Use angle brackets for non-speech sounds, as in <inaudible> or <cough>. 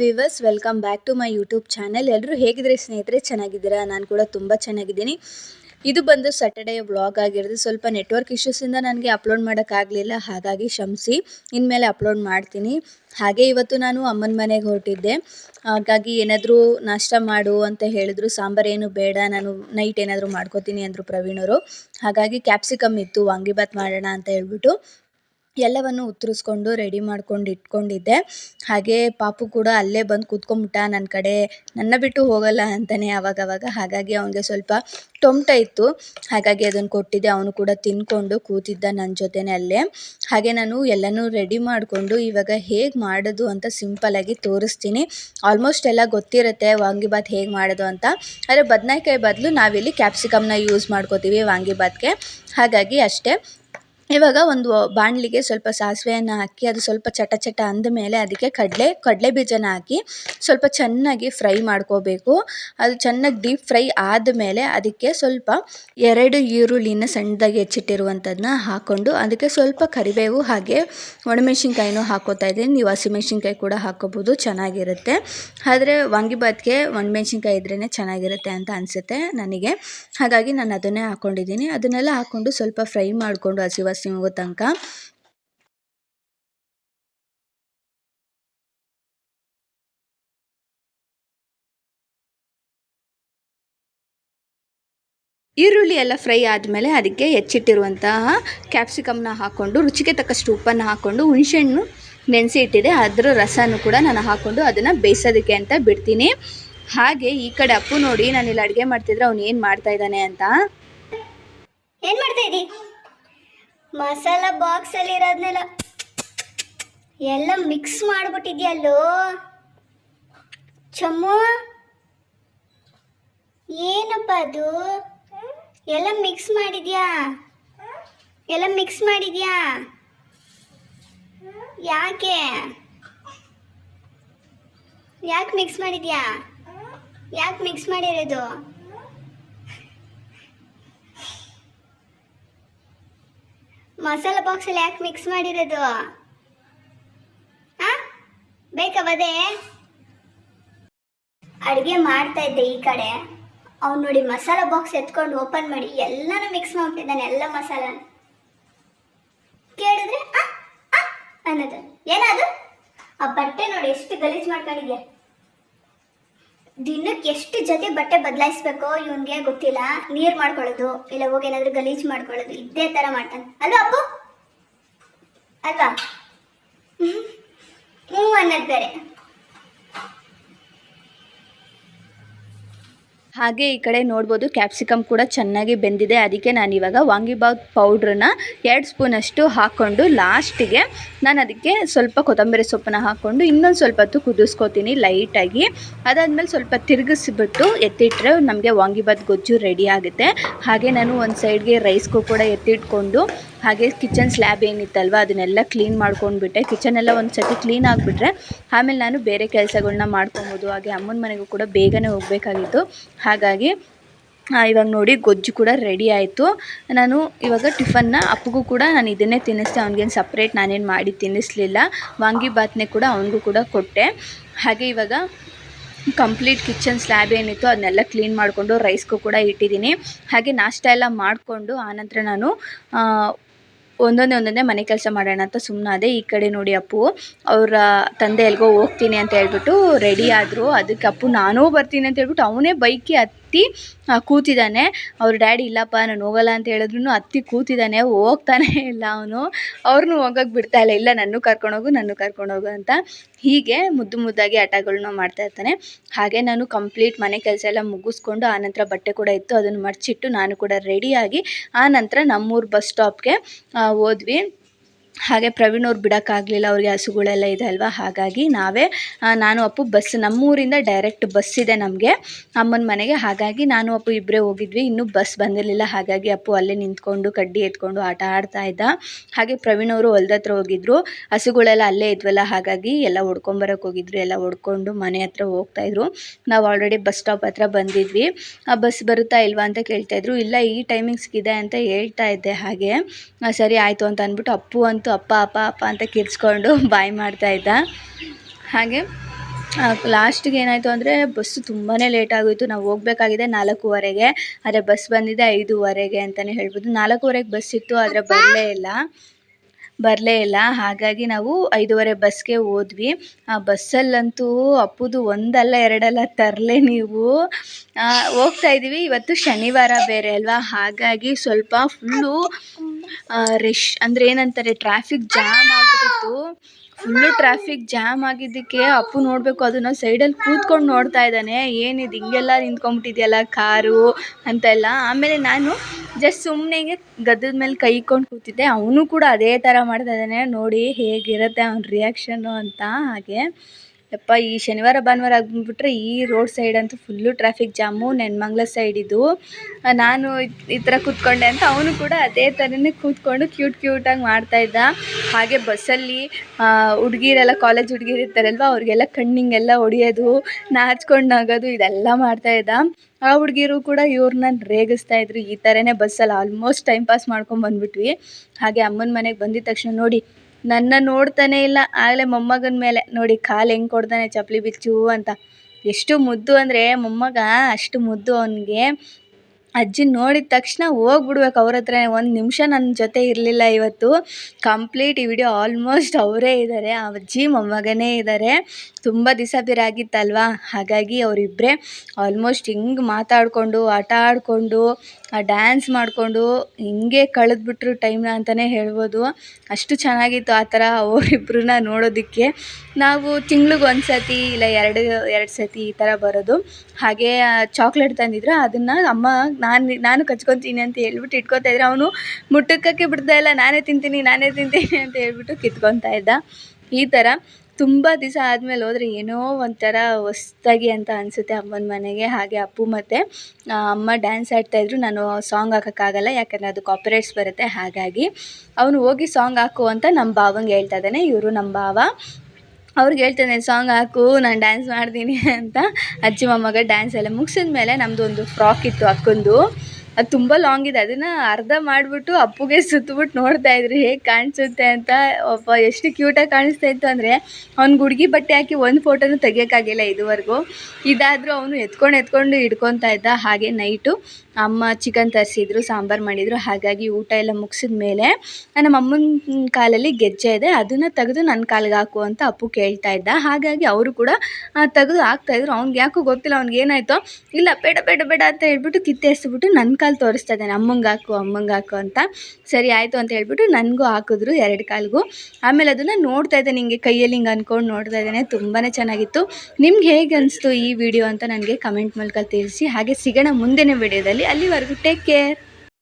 Viewers welcome back to my YouTube channel ಎಲ್ಲರೂ ಹೇಗಿದ್ರೆ ಸ್ನೇಹಿತರೆ? ಚೆನ್ನಾಗಿದ್ದೀರಾ? ನಾನು ಕೂಡ ತುಂಬ ಚೆನ್ನಾಗಿದ್ದೀನಿ. ಇದು ಬಂದು ಸ್ಯಾಟರ್ಡೇ ವ್ಲಾಗ್ ಆಗಿರೋದು. ಸ್ವಲ್ಪ ನೆಟ್ವರ್ಕ್ ಇಶ್ಯೂಸಿಂದ ನನಗೆ ಅಪ್ಲೋಡ್ ಮಾಡೋಕ್ಕಾಗಲಿಲ್ಲ ಹಾಗಾಗಿ ಕ್ಷಮಿಸಿ. ಇನ್ಮೇಲೆ ಅಪ್ಲೋಡ್ ಮಾಡ್ತೀನಿ. ಹಾಗೆ ಇವತ್ತು ನಾನು ಅಮ್ಮನ ಮನೆಗೆ ಹೊರಟಿದ್ದೆ. ಹಾಗಾಗಿ ಏನಾದರೂ ನಾಷ್ಟ ಮಾಡು ಅಂತ ಹೇಳಿದ್ರು. ಸಾಂಬಾರು ಏನು ಬೇಡ. ನಾನು ನೈಟ್ ಏನಾದರೂ ಮಾಡ್ಕೋತೀನಿ ಅಂದರು ಪ್ರವೀಣರು. ಹಾಗಾಗಿ ಕ್ಯಾಪ್ಸಿಕಮ್ ಇತ್ತು. ವಾಂಗಿಬಾತ್ ಮಾಡೋಣ ಅಂತ ಹೇಳ್ಬಿಟ್ಟು. ಎಲ್ಲವನ್ನು ಉತ್ತರಿಸ್ಕೊಂಡು ರೆಡಿ ಮಾಡ್ಕೊಂಡು ಇಟ್ಕೊಂಡಿದ್ದೆ. ಹಾಗೆ ಪಾಪು ಕೂಡ ಅಲ್ಲೇ ಬಂದು ಕೂತ್ಕೊಂಬಿಟ್ಟ ನನ್ನ ಕಡೆ ನನ್ನ ಬಿಟ್ಟು ಹೋಗಲ್ಲ ಅಂತಾನೆ ಆವಾಗವಾಗ ಹಾಗಾಗಿ ಅವನಿಗೆ ಸ್ವಲ್ಪ ತೊಮಟ ಇತ್ತು. ಹಾಗಾಗಿ ಅದನ್ನು ಕೊಟ್ಟಿದ್ದೆ. ಅವನು ಕೂಡ ತಿನ್ಕೊಂಡು ಕೂತಿದ್ದ ನನ್ನ ಜೊತೆನೇ ಅಲ್ಲೇ. ಹಾಗೆ ನಾನು ಎಲ್ಲನೂ ರೆಡಿ ಮಾಡಿಕೊಂಡು ಇವಾಗ ಹೇಗೆ ಮಾಡೋದು ಅಂತ ಸಿಂಪಲ್ಲಾಗಿ ತೋರಿಸ್ತೀನಿ. ಆಲ್ಮೋಸ್ಟ್ ಎಲ್ಲ ಗೊತ್ತಿರುತ್ತೆ ವಾಂಗಿಬಾತ್ ಹೇಗೆ ಮಾಡೋದು ಅಂತ. ಆದರೆ ಬದನೆಕಾಯಿ ಬದಲು ನಾವಿಲ್ಲಿ ಕ್ಯಾಪ್ಸಿಕಮ್ನ ಯೂಸ್ ಮಾಡ್ಕೋತೀವಿ ವಾಂಗಿಬಾತ್ಗೆ ಹಾಗಾಗಿ ಅಷ್ಟೇ. ಇವಾಗ ಒಂದು ಬಾಣಲಿಗೆ ಸ್ವಲ್ಪ ಸಾಸಿವೆಯನ್ನು ಹಾಕಿ ಅದು ಸ್ವಲ್ಪ ಚಟ ಚಟ ಅಂದಮೇಲೆ ಅದಕ್ಕೆ ಕಡಲೆ ಕಡಲೆ ಬೀಜನ ಹಾಕಿ ಸ್ವಲ್ಪ ಚೆನ್ನಾಗಿ ಫ್ರೈ ಮಾಡ್ಕೋಬೇಕು. ಅದು ಚೆನ್ನಾಗಿ ಡೀಪ್ ಫ್ರೈ ಆದ ಮೇಲೆ ಅದಕ್ಕೆ ಸ್ವಲ್ಪ ಎರಡು ಈರುಳ್ಳಿನ ಸಣ್ಣದಾಗಿ ಹೆಚ್ಚಿಟ್ಟಿರುವಂಥದ್ದನ್ನ ಹಾಕ್ಕೊಂಡು ಅದಕ್ಕೆ ಸ್ವಲ್ಪ ಕರಿಬೇವು ಹಾಗೆ ಒಣಮೆಣ್ಸಿನ್ಕಾಯಿನೂ ಹಾಕೋತಾ ಇದ್ದೀನಿ. ನೀವು ಹಸಿಮೆಣ್ಸಿನ್ಕಾಯಿ ಕೂಡ ಹಾಕೋಬೋದು, ಚೆನ್ನಾಗಿರುತ್ತೆ. ಆದರೆ ವಾಂಗಿಬಾತ್ಗೆ ಒಣಮೆಣ್ಸಿನ್ಕಾಯಿ ಇದ್ರೇ ಚೆನ್ನಾಗಿರುತ್ತೆ ಅಂತ ಅನಿಸುತ್ತೆ ನನಗೆ. ಹಾಗಾಗಿ ನಾನು ಅದನ್ನೇ ಹಾಕ್ಕೊಂಡಿದ್ದೀನಿ ಅದನ್ನೆಲ್ಲ ಹಾಕ್ಕೊಂಡು ಸ್ವಲ್ಪ ಫ್ರೈ ಮಾಡಿಕೊಂಡು ಹಸಿ ವಾಸನೆ ನಿಮಗೂ ತನಕ ಈರುಳ್ಳಿ ಎಲ್ಲ ಫ್ರೈ ಆದಮೇಲೆ ಅದಕ್ಕೆ ಹೆಚ್ಚಿಟ್ಟಿರುವಂತಹ ಕ್ಯಾಪ್ಸಿಕಮ್ನ ಹಾಕ್ಕೊಂಡು ರುಚಿಗೆ ತಕ್ಕಷ್ಟು ಉಪ್ಪನ್ನು ಹಾಕ್ಕೊಂಡು ಹುಣಸೆಹಣ್ಣು ನೆನೆಸಿ ಇಟ್ಟಿದೆ ಅದರ ರಸನೂ ಕೂಡ ನಾನು ಹಾಕ್ಕೊಂಡು ಅದನ್ನು ಬೇಯಿಸೋದಕ್ಕೆ ಅಂತ ಬಿಡ್ತೀನಿ ಹಾಗೆ ಈ ಕಡೆ ಅಪ್ಪು ನೋಡಿ ನಾನು ಇಲ್ಲಿ ಅಡುಗೆ ಮಾಡ್ತಿದ್ರೆ ಅವ್ನು ಏನು ಮಾಡ್ತಾ ಇದ್ದಾನೆ ಅಂತ ಏನು ಮಾಡ್ತಾ ಮಸಾಲ ಬಾಕ್ಸ್ ಅಲ್ಲಿ ಇರೋದ್ನೆಲ್ಲ ಎಲ್ಲ ಮಿಕ್ಸ್ ಮಾಡ್ಬಿಟ್ಟಿದ್ಯಲ್ಲೋ? ಚಮ್ಮು? ಏನಪ್ಪ ಅದು? ಎಲ್ಲ ಮಿಕ್ಸ್ ಮಾಡಿದ್ಯಾ? ಎಲ್ಲ ಮಿಕ್ಸ್ ಮಾಡಿದ್ಯಾ? ಯಾಕೆ? ಯಾಕೆ ಮಿಕ್ಸ್ ಮಾಡಿದ್ಯಾ? ಯಾಕೆ ಮಿಕ್ಸ್ ಮಾಡಿರೋದು? ಮಸಾಲ ಬಾಕ್ಸಲ್ಲಿ ಯಾಕೆ ಮಿಕ್ಸ್ ಮಾಡಿರೋದು? ಆ? ಬೇಕಾ ಬದೇ ಅಡುಗೆ ಮಾಡ್ತಾ ಇದ್ದೆ ಈ ಕಡೆ. ಅವ್ನು ನೋಡಿ ಮಸಾಲ ಬಾಕ್ಸ್ ಎತ್ಕೊಂಡು ಓಪನ್ ಮಾಡಿ ಎಲ್ಲನೂ ಮಿಕ್ಸ್ ಮಾಡ್ಬಿಟ್ಟಿದ್ದಾನೆ, ಎಲ್ಲ ಮಸಾಲನ. ಕೇಳಿದ್ರೆ ಅನ್ನೋದು. ಏನದು ಆ ಬಟ್ಟೆ ನೋಡಿ ಎಷ್ಟು ಗಲೀಜು ಮಾಡ್ಕೊಂಡಿದ್ಯಾ? ದಿನಕ್ಕೆ ಎಷ್ಟು ಜೊತೆ ಬಟ್ಟೆ ಬದಲಾಯಿಸ್ಬೇಕೋ ಇವನ್ಗೆ ಗೊತ್ತಿಲ್ಲ. ನೀರ್ ಮಾಡ್ಕೊಳ್ಳೋದು, ಇಲ್ಲ ಹೋಗಿ ಏನಾದ್ರು ಗಲೀಜ್ ಮಾಡ್ಕೊಳ್ಳೋದು ಇದೇ ತರ ಮಾಡ್ತಾನೆ. ಅಲ್ವಾ ಅಪ್ಪು? ಅಲ್ವಾ? ಹ್ಮ್ ಅನ್ನೋದು ಬೇರೆ. ಹಾಗೆ ಈ ಕಡೆ ನೋಡ್ಬೋದು ಕ್ಯಾಪ್ಸಿಕಮ್ ಕೂಡ ಚೆನ್ನಾಗಿ ಬೆಂದಿದೆ. ಅದಕ್ಕೆ ನಾನು ಇವಾಗ ವಾಂಗಿಬಾತ್ ಪೌಡ್ರನ್ನ ಎರಡು ಸ್ಪೂನಷ್ಟು ಹಾಕ್ಕೊಂಡು ಲಾಸ್ಟಿಗೆ ನಾನು ಅದಕ್ಕೆ ಸ್ವಲ್ಪ ಕೊತ್ತಂಬರಿ ಸೊಪ್ಪನ್ನ ಹಾಕ್ಕೊಂಡು ಇನ್ನೊಂದು ಸ್ವಲ್ಪ ಹೊತ್ತು ಕುದಿಸ್ಕೊತೀನಿ ಲೈಟಾಗಿ ಅದಾದಮೇಲೆ ಸ್ವಲ್ಪ ತಿರುಗಿಸ್ಬಿಟ್ಟು ಎತ್ತಿಟ್ರೆ ನಮಗೆ ವಾಂಗಿಬಾತ್ ಗೊಜ್ಜು ರೆಡಿ ಆಗುತ್ತೆ. ಹಾಗೆ ನಾನು ಒಂದು ಸೈಡ್ಗೆ ರೈಸ್ಗೂ ಕೂಡ ಎತ್ತಿಟ್ಕೊಂಡು ಹಾಗೆ ಕಿಚನ್ ಸ್ಲ್ಯಾಬ್ ಏನಿತ್ತಲ್ವ, ಅದನ್ನೆಲ್ಲ ಕ್ಲೀನ್ ಮಾಡ್ಕೊಂಡ್ಬಿಟ್ಟೆ. ಕಿಚನ್ ಎಲ್ಲ ಒಂದು ಸತಿ ಕ್ಲೀನ್ ಆಗಿಬಿಟ್ರೆ, ಆಮೇಲೆ ನಾನು ಬೇರೆ ಕೆಲಸಗಳ್ನ ಮಾಡ್ಕೊಬೋದು. ಹಾಗೆ ಅಮ್ಮನ ಮನೆಗೂ ಕೂಡ ಬೇಗನೆ ಹೋಗಬೇಕಾಗಿತ್ತು. ಹಾಗಾಗಿ ಇವಾಗ ನೋಡಿ ಗೊಜ್ಜು ಕೂಡ ರೆಡಿ ಆಯಿತು. ನಾನು ಇವಾಗ ಟಿಫನ್ನ ಅಪ್ಪಗೂ ಕೂಡ ನಾನು ಇದನ್ನೇ ತಿನ್ನಿಸ್ದೆ. ಅವ್ನಿಗೇನು ಸಪ್ರೇಟ್ ನಾನೇನು ಮಾಡಿ ತಿನ್ನಿಸ್ಲಿಲ್ಲ. ವಾಂಗಿಬಾತ್ನೇ ಕೂಡ ಅವನಿಗೂ ಕೂಡ ಕೊಟ್ಟೆ. ಹಾಗೆ ಇವಾಗ ಕಂಪ್ಲೀಟ್ ಕಿಚನ್ ಸ್ಲ್ಯಾಬ್ ಏನಿತ್ತು ಅದನ್ನೆಲ್ಲ ಕ್ಲೀನ್ ಮಾಡಿಕೊಂಡು ರೈಸ್ಗೂ ಕೂಡ ಇಟ್ಟಿದ್ದೀನಿ. ಹಾಗೆ ನಾಷ್ಟ ಎಲ್ಲ ಮಾಡಿಕೊಂಡು ಆನಂತರ ನಾನು ಒಂದೊಂದೇ ಒಂದೊಂದೇ ಮನೆ ಕೆಲಸ ಮಾಡೋಣ ಅಂತ ಸುಮ್ಮನಾದೆ ಈ ಕಡೆ ನೋಡಿ ಅಪ್ಪು. ಅವರ ತಂದೆ ಎಲ್ಗೋ ಹೋಗ್ತೀನಿ ಅಂತ ಹೇಳ್ಬಿಟ್ಟು ರೆಡಿ ಆದರು. ಅದಕ್ಕೆ ಅಪ್ಪು ನಾನೂ ಬರ್ತೀನಿ ಅಂತ ಹೇಳ್ಬಿಟ್ಟು ಅವನೇ ಬೈಕಿ ಹತ್ತಿ ಕೂತಿದ್ದಾನೆ. ಅವ್ರ, ಡ್ಯಾಡಿ, ಇಲ್ಲಪ್ಪ, ನಾನು ಹೋಗಲ್ಲ ಅಂತ ಹೇಳಿದ್ರು ಹತ್ತಿ ಕೂತಿದ್ದಾನೆ. ಹೋಗ್ತಾನೆ ಇಲ್ಲ ಅವನು. ಅವ್ರನ್ನೂ ಹೋಗೋಕೆ ಬಿಡ್ತಾ ಇಲ್ಲ. ಇಲ್ಲ, ನನ್ನೂ ಕರ್ಕೊಂಡೋಗು ನನ್ನೂ ಕರ್ಕೊಂಡೋಗು ಅಂತ ಹೀಗೆ ಮುದ್ದು ಮುದ್ದಾಗಿ ಆಟಗಳನ್ನ ಮಾಡ್ತಾ ಇರ್ತಾನೆ. ಹಾಗೆ ನಾನು ಕಂಪ್ಲೀಟ್ ಮನೆ ಕೆಲಸ ಎಲ್ಲ ಮುಗಿಸ್ಕೊಂಡು ಆನಂತರ ಬಟ್ಟೆ ಕೂಡ ಇತ್ತು. ಅದನ್ನು ಮಡಚಿಟ್ಟು ನಾನು ಕೂಡ ರೆಡಿಯಾಗಿ ಆನಂತರ ನಮ್ಮೂರು ಬಸ್ ಸ್ಟಾಪ್ಗೆ ಹೋದ್ವಿ. ಹಾಗೆ ಪ್ರವೀಣ್ ಅವ್ರು ಬಿಡೋಕ್ಕಾಗಲಿಲ್ಲ, ಅವ್ರಿಗೆ ಹಸುಗಳೆಲ್ಲ ಇದೆ ಅಲ್ವಾ? ಹಾಗಾಗಿ ನಾವೇ ನಾನು ಅಪ್ಪು ಬಸ್, ನಮ್ಮೂರಿಂದ ಡೈರೆಕ್ಟ್ ಬಸ್ ಇದೆ ನಮಗೆ, ಅಮ್ಮನ ಮನೆಗೆ. ಹಾಗಾಗಿ ನಾನು ಅಪ್ಪು ಇಬ್ಬರೇ ಹೋಗಿದ್ವಿ, ಇನ್ನೂ ಬಸ್ ಬಂದಿರಲಿಲ್ಲ. ಹಾಗಾಗಿ ಅಪ್ಪು ಅಲ್ಲೇ ನಿಂತ್ಕೊಂಡು ಕಡ್ಡಿ ಎತ್ಕೊಂಡು ಆಟ ಆಡ್ತಾ ಇದ್ದ. ಹಾಗೆ ಪ್ರವೀಣ್ ಅವರು ಹೊಲ್ದ ಹೋಗಿದ್ರು, ಹಸುಗಳೆಲ್ಲ ಅಲ್ಲೇ ಇದ್ವಲ್ಲ? ಹಾಗಾಗಿ ಎಲ್ಲ ಹೊಡ್ಕೊಂಬರಕ್ಕೆ ಹೋಗಿದ್ರು, ಎಲ್ಲ ಹೊಡ್ಕೊಂಡು ಮನೆ ಹತ್ರ ಹೋಗ್ತಾಯಿದ್ರು ನಾವು ಆಲ್ರೆಡಿ ಬಸ್ ಸ್ಟಾಪ್ ಹತ್ರ ಬಂದಿದ್ವಿ. ಆ ಬಸ್ ಬರುತ್ತಾ ಇಲ್ವಾ ಅಂತ ಕೇಳ್ತಾಯಿದ್ರು ಇಲ್ಲ, ಈ ಟೈಮಿಂಗ್ಸ್ಗಿದೆ ಅಂತ ಹೇಳ್ತಾ ಇದ್ದೆ. ಹಾಗೆ ಸರಿ ಆಯಿತು ಅಂತ ಅಂದ್ಬಿಟ್ಟು ಅಪ್ಪು ಅಂತೂ ಅಪ್ಪ ಅಪ್ಪ ಅಪ್ಪ ಅಂತ ಕಿರಿಸ್ಕೊಂಡು <laughs> ಬಾಯ್ ಮಾಡ್ತಾ ಇದ್ದ. ಹಾಗೆ ಲಾಸ್ಟಿಗೆ ಏನಾಯಿತು ಅಂದರೆ ಬಸ್ಸು ತುಂಬಾ ಲೇಟ್ ಆಗೋಯಿತು. ನಾವು ಹೋಗ್ಬೇಕಾಗಿದೆ ನಾಲ್ಕೂವರೆಗೆ. ಆದರೆ ಬಸ್ ಬಂದಿದೆ ಐದೂವರೆಗೆ ಅಂತಲೇ ಹೇಳ್ಬೋದು. ನಾಲ್ಕೂವರೆಗೆ ಬಸ್ ಇತ್ತು, ಆದರೆ ಬರಲೇ ಇಲ್ಲ. ಬರಲೇ ಇಲ್ಲ. ಹಾಗಾಗಿ ನಾವು ಐದೂವರೆ ಬಸ್ಗೆ ಹೋದ್ವಿ. ಆ ಬಸ್ಸಲ್ಲಂತೂ ಅಪ್ಪುದು ಒಂದಲ್ಲ ಎರಡಲ್ಲ ತರಲೆ ನೀವು. ಹೋಗ್ತಾ ಇದ್ದೀವಿ. ಇವತ್ತು ಶನಿವಾರ ಬೇರೆ ಅಲ್ವಾ? ಹಾಗಾಗಿ ಸ್ವಲ್ಪ ಫುಲ್ಲು ರಶ್ ಅಂದರೆ ಏನಂತಾರೆ ಟ್ರಾಫಿಕ್ ಜಾಮ್ ಆಗಿಬಿಟ್ಟಿತ್ತು. ಫುಲ್ಲು ಟ್ರಾಫಿಕ್ ಜಾಮ್ ಆಗಿದ್ದಕ್ಕೆ ಅಪ್ಪು ನೋಡಬೇಕು ಅದನ್ನು ಸೈಡಲ್ಲಿ ಕೂತ್ಕೊಂಡು ನೋಡ್ತಾ ಇದ್ದಾನೆ. ಏನಿದು ಹಿಂಗೆಲ್ಲ ನಿಂತ್ಕೊಂಡ್ಬಿಟ್ಟಿದೆಯಲ್ಲ ಕಾರು ಅಂತೆಲ್ಲ. ಆಮೇಲೆ ನಾನು ಜಸ್ಟ್ ಸುಮ್ಮನೆ ಗದ್ದದ ಮೇಲೆ ಕೈ ಇಕ್ಕೊಂಡು ಕೂತಿದ್ದೆ. ಅವನು ಕೂಡ ಅದೇ ಥರ ಮಾಡ್ತಾ ಇದ್ದಾನೆ. ನೋಡಿ ಹೇಗಿರುತ್ತೆ ಅವನ ರಿಯಾಕ್ಷನ್ನು ಅಂತ ಹಾಗೆ. ಯಪ್ಪ ಈ ಶನಿವಾರ, ಭಾನುವಾರ ಆಗಿಬಿಟ್ರೆ ಈ ರೋಡ್ ಸೈಡ್ ಅಂತೂ full traffic jam Nelamangala side ಇದು. ನಾನು ಈ ಥರ ಕೂತ್ಕೊಂಡೆ ಅಂತ ಅವನು ಕೂಡ ಅದೇ ಥರನೇ ಕೂತ್ಕೊಂಡು ಕ್ಯೂಟ್ ಕ್ಯೂಟಾಗಿ ಮಾಡ್ತಾ ಇದ್ದ. ಹಾಗೆ ಬಸ್ಸಲ್ಲಿ ಹುಡುಗಿರೆಲ್ಲ ಕಾಲೇಜ್ ಹುಡುಗಿರು ಇರ್ತಾರಲ್ವ, ಅವ್ರಿಗೆಲ್ಲ ಕಣ್ಣಿಂಗೆಲ್ಲ ಹೊಡೆಯೋದು, ನಾಚ್ಕೊಂಡು ನಗೋದು, ಇದೆಲ್ಲ ಮಾಡ್ತಾ ಇದ್ದ. ಆ ಹುಡುಗಿರು ಕೂಡ ಇವ್ರನ್ನ ರೇಗಿಸ್ತಾ ಇದ್ರು. ಈ ಥರನೇ ಬಸ್ಸಲ್ಲಿ ಆಲ್ಮೋಸ್ಟ್ ಟೈಮ್ ಪಾಸ್ ಮಾಡ್ಕೊಂಡು ಬಂದ್ಬಿಟ್ವಿ. ಹಾಗೆ ಅಮ್ಮನ ಮನೆಗೆ ಬಂದಿದ ತಕ್ಷಣ ನೋಡಿ ನನ್ನ ನೋಡ್ತಾನೆ ಇಲ್ಲ. ಆಗಲೇ ಮೊಮ್ಮಗನ ಮೇಲೆ. ನೋಡಿ, ಕಾಲು ಹೆಂಗೆ ಕೊಡ್ತಾನೆ ಚಪ್ಪಲಿ ಬಿಚ್ಚು ಅಂತ. ಎಷ್ಟು ಮುದ್ದು ಅಂದರೆ ಮೊಮ್ಮಗ ಅಷ್ಟು ಮುದ್ದು ಅವನಿಗೆ. ಅಜ್ಜಿ ನೋಡಿದ ತಕ್ಷಣ ಹೋಗ್ಬಿಡ್ಬೇಕು ಅವ್ರ ಹತ್ರ. ಒಂದು ನಿಮಿಷ ನನ್ನ ಜೊತೆ ಇರಲಿಲ್ಲ ಇವತ್ತು. ಕಂಪ್ಲೀಟ್ ಈ ವಿಡಿಯೋ ಆಲ್ಮೋಸ್ಟ್ ಅವರೇ ಇದ್ದಾರೆ ಆ ಅಜ್ಜಿ ಮೊಮ್ಮಗನೇ ಇದ್ದಾರೆ ತುಂಬ ದಿವಸ ಬೇರೆ ಹಾಗಾಗಿ ಅವರಿಬ್ಬರೇ ಆಲ್ಮೋಸ್ಟ್ ಹಿಂಗೆ ಮಾತಾಡಿಕೊಂಡು, ಆಟ ಆಡಿಕೊಂಡು ಡ್ಯಾನ್ಸ್ ಮಾಡಿಕೊಂಡು ಹಿಂಗೆ ಕಳೆದ್ಬಿಟ್ರು ಟೈಮ್ನ ಅಂತಲೇ ಹೇಳ್ಬೋದು. ಅಷ್ಟು ಚೆನ್ನಾಗಿತ್ತು ಆ ಥರ ಅವರಿಬ್ಬರನ್ನ ನೋಡೋದಕ್ಕೆ. ನಾವು ತಿಂಗ್ಳಿಗೆ ಒಂದು ಸತಿ ಇಲ್ಲ ಎರಡು ಎರಡು ಸತಿ ಈ ಥರ ಬರೋದು. ಹಾಗೆ ಚಾಕ್ಲೇಟ್ ತಂದಿದ್ರು. ಅದನ್ನು ಅಮ್ಮ ನಾನು ನಾನು ಕಚ್ಕೊತೀನಿ ಅಂತ ಹೇಳ್ಬಿಟ್ಟು ಇಟ್ಕೊತಾ ಇದ್ರೆ ಅವನು ಮುಟ್ಟಕ್ಕೆ ಬಿಡ್ತಾ ಇಲ್ಲ, ನಾನೇ ತಿಂತೀನಿ ನಾನೇ ತಿಂತೀನಿ ಅಂತ ಹೇಳ್ಬಿಟ್ಟು ಕಿತ್ಕೊತಾ ಇದ್ದ. ಈ ಥರ ತುಂಬ ದಿವಸ ಆದಮೇಲೆ ಹೋದರೆ ಏನೋ ಒಂಥರ ಹೊಸ್ದಾಗಿ ಅಂತ ಅನಿಸುತ್ತೆ ಅಮ್ಮನ ಮನೆಗೆ, ಹಾಗೆ ಅಪ್ಪು ಮತ್ತು ಅಮ್ಮ ಡ್ಯಾನ್ಸ್ ಆಡ್ತಾಯಿದ್ರು ನಾನು ಸಾಂಗ್ ಹಾಕೋಕ್ಕಾಗಲ್ಲ, ಯಾಕಂದರೆ ಅದು ಕಾಪಿರೈಟ್ಸ್ ಬರುತ್ತೆ. ಹಾಗಾಗಿ ಅವನು ಹೋಗಿ ಸಾಂಗ್ ಹಾಕು ಅಂತ ನಮ್ಮ ಭಾವಂಗೆ ಹೇಳ್ತಾ ಇದ್ದಾನೆ. ಇವರು ನಮ್ಮ ಭಾವ. ಅವ್ರಿಗೆ ಹೇಳ್ತಾನೆ ಸಾಂಗ್ ಹಾಕು, ನಾನು ಡ್ಯಾನ್ಸ್ ಮಾಡ್ತೀನಿ ಅಂತ ಅಜ್ಜಿ ಮೊಮ್ಮಗ ಡ್ಯಾನ್ಸ್ ಎಲ್ಲ ಮುಗಿಸಿದ ಮೇಲೆ ನಮ್ಮದು ಒಂದು ಫ್ರಾಕ್ ಇತ್ತು ಅಕ್ಕಂದು. ಅದು ತುಂಬ ಲಾಂಗ್ ಇದೆ, ಅದನ್ನು ಅರ್ಧ ಮಾಡಿಬಿಟ್ಟು ಅಪ್ಪುಗೆ ಸುತ್ತಬಿಟ್ಟು ನೋಡ್ತಾ ಇದ್ರು, ಹೇಗೆ ಕಾಣಿಸುತ್ತೆ ಅಂತ. ಒಬ್ಬ ಎಷ್ಟು ಕ್ಯೂಟಾಗಿ ಕಾಣಿಸ್ತಾ ಇತ್ತು ಅಂದರೆ, ಅವ್ನು ಹುಡುಗಿ ಬಟ್ಟೆ ಹಾಕಿ ಒಂದು ಫೋಟೋನು ತೆಗಿಯೋಕ್ಕಾಗಿಲ್ಲ ಇದುವರೆಗೂ. ಇದಾದರೂ ಅವನು ಎತ್ಕೊಂಡು ಎತ್ಕೊಂಡು ಹಿಡ್ಕೊತಾ ಇದ್ದ, ಹಾಗೆ ನೈಟು ಅಮ್ಮ ಚಿಕನ್ ತರಿಸಿದ್ರು, ಸಾಂಬಾರು ಮಾಡಿದರು, ಹಾಗಾಗಿ ಊಟ ಎಲ್ಲ ಮುಗಿಸಿದ ಮೇಲೆ ನಮ್ಮ ಅಮ್ಮನ ಕಾಲಲ್ಲಿ ಗೆಜ್ಜೆ ಇದೆ, ಅದನ್ನು ತೆಗೆದು ನನ್ನ ಕಾಲಿಗೆ ಹಾಕು ಅಂತ ಅಪ್ಪು ಕೇಳ್ತಾ ಇದ್ದ. ಹಾಗಾಗಿ ಅವರು ಕೂಡ ತೆಗೆದು ಹಾಕ್ತಾಯಿದ್ರು ಅವ್ನಿಗೆ ಯಾಕೋ ಗೊತ್ತಿಲ್ಲ, ಅವ್ನಿಗೆ ಏನಾಯ್ತೋ, ಇಲ್ಲ, ಬೇಡ ಬೇಡ ಬೇಡ ಅಂತ ಹೇಳ್ಬಿಟ್ಟು ಕಿತ್ತೆಸ್ಬಿಟ್ಟು ನನ್ನ ಕಾಲು ತೋರಿಸ್ತಾ ಇದ್ದಾನೆ. ಅಮ್ಮಂಗೆ ಹಾಕು ಅಮ್ಮಂಗೆ ಹಾಕು ಅಂತ. ಸರಿ, ಆಯಿತು ಅಂತ ಹೇಳ್ಬಿಟ್ಟು ನನಗೂ ಹಾಕಿದ್ರು ಎರಡು ಕಾಲಿಗೂ. ಆಮೇಲೆ ಅದನ್ನು ನೋಡ್ತಾ ಇದ್ದೆ ನಿಮಗೆ ಕೈಯಲ್ಲಿ ಹಿಂಗೆ ಅಂದ್ಕೊಂಡು ನೋಡ್ತಾ ಇದ್ದೇನೆ. ತುಂಬಾ ಚೆನ್ನಾಗಿತ್ತು. ನಿಮ್ಗೆ ಹೇಗೆ ಅನಿಸ್ತು ಈ ವಿಡಿಯೋ ಅಂತ ನನಗೆ ಕಮೆಂಟ್ ಮೂಲಕ ತಿಳಿಸಿ. ಹಾಗೆ ಸಿಗೋಣ ಮುಂದಿನ ವಿಡಿಯೋದಲ್ಲಿ. அள்ளி வரைக்கும் டேக் கேர்